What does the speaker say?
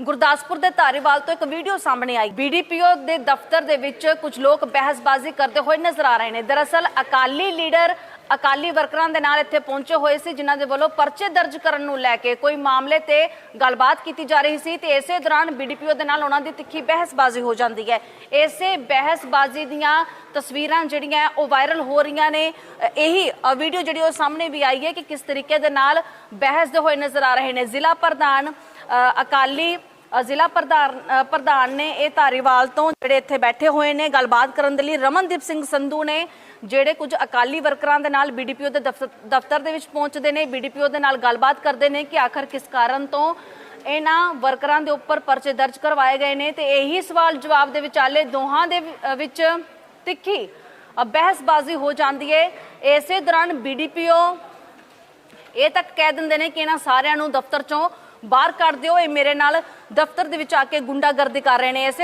ਗੁਰਦਾਸਪੁਰ ਦੇ ਧਾਰੀਵਾਲ ਤੋਂ ਇੱਕ ਵੀਡੀਓ ਸਾਹਮਣੇ ਆਈ। ਬੀਡੀਪੀਓ ਦੇ ਦਫ਼ਤਰ ਦੇ ਵਿੱਚ ਕੁਝ ਲੋਕ ਬਹਿਸਬਾਜ਼ੀ ਕਰਦੇ ਹੋਏ ਨਜ਼ਰ ਆ ਰਹੇ ਨੇ। ਦਰਅਸਲ, ਅਕਾਲੀ ਲੀਡਰ, ਅਕਾਲੀ ਵਰਕਰਾਂ ਦੇ ਨਾਲ ਇੱਥੇ ਪਹੁੰਚੇ ਹੋਏ ਸੀ, ਜਿਨ੍ਹਾਂ ਦੇ ਵੱਲੋਂ ਪਰਚੇ ਦਰਜ ਕਰਨ ਨੂੰ ਲੈ ਕੇ ਕੋਈ ਮਾਮਲੇ ਤੇ ਗੱਲਬਾਤ ਕੀਤੀ ਜਾ ਰਹੀ ਸੀ ਤੇ ਇਸੇ ਦੌਰਾਨ ਬੀਡੀਪੀਓ ਦੇ ਨਾਲ ਉਹਨਾਂ ਦੀ ਤਿੱਖੀ ਬਹਿਸਬਾਜ਼ੀ ਹੋ ਜਾਂਦੀ ਹੈ। ਇਸੇ ਬਹਿਸਬਾਜ਼ੀ ਦੀਆਂ ਤਸਵੀਰਾਂ ਜਿਹੜੀਆਂ ਉਹ ਵਾਇਰਲ ਹੋ ਰਹੀਆਂ ਨੇ। ਇਹੀ ਵੀਡੀਓ ਜਿਹੜੀ ਉਹ ਸਾਹਮਣੇ ਵੀ ਆਈ ਹੈ ਕਿ ਕਿਸ ਤਰੀਕੇ ਦੇ ਨਾਲ ਬਹਿਸਦੇ ਹੋਏ ਨਜ਼ਰ ਆ ਰਹੇ ਨੇ। ਜ਼ਿਲ੍ਹਾ ਪ੍ਰਧਾਨ ਅਕਾਲੀ ਜ਼ਿਲ੍ਹਾ ਪ੍ਰਧਾਨ ਪ੍ਰਧਾਨ ਨੇ ਇਹ ਧਾਰੀਵਾਲ ਤੋਂ ਜਿਹੜੇ ਇੱਥੇ ਬੈਠੇ ਹੋਏ ਨੇ, ਗੱਲਬਾਤ ਕਰਨ ਦੇ ਲਈ ਰਮਨਦੀਪ ਸਿੰਘ ਸੰਧੂ ਨੇ ਜਿਹੜੇ ਕੁਝ ਅਕਾਲੀ ਵਰਕਰਾਂ ਦੇ ਨਾਲ ਬੀਡੀਪੀਓ ਦੇ ਦਫ਼ਤਰ ਦਫ਼ਤਰ ਦੇ ਵਿੱਚ ਪਹੁੰਚਦੇ ਨੇ, ਬੀਡੀਪੀਓ ਦੇ ਨਾਲ ਗੱਲਬਾਤ ਕਰਦੇ ਨੇ ਕਿ ਆਖਰ ਕਿਸ ਕਾਰਨ ਤੋਂ ਇਹਨਾਂ ਵਰਕਰਾਂ ਦੇ ਉੱਪਰ ਪਰਚੇ ਦਰਜ ਕਰਵਾਏ ਗਏ ਨੇ ਤੇ ਇਹੀ ਸਵਾਲ ਜਵਾਬ ਦੇ ਵਿਚਾਲੇ ਦੋਹਾਂ ਦੇ ਵਿੱਚ ਤਿੱਖੀ ਬਹਿਸਬਾਜ਼ੀ ਹੋ ਜਾਂਦੀ ਹੈ ਇਸੇ ਦੌਰਾਨ ਬੀਡੀਪੀਓ ਇਹ ਤੱਕ ਕਹਿ ਦਿੰਦੇ ਨੇ ਕਿ ਇਹਨਾਂ ਸਾਰਿਆਂ ਨੂੰ ਦਫ਼ਤਰ ਚੋਂ ਬਾਹਰ ਕੱਢ ਦਿਓ। ਇਹ ਮੇਰੇ ਨਾਲ ਦਫ਼ਤਰ ਦੇ ਵਿੱਚ ਆ ਕੇ ਗੁੰਡਾਗਰਦੀ ਕਰ ਰਹੇ ਨੇ। ਇਸੇ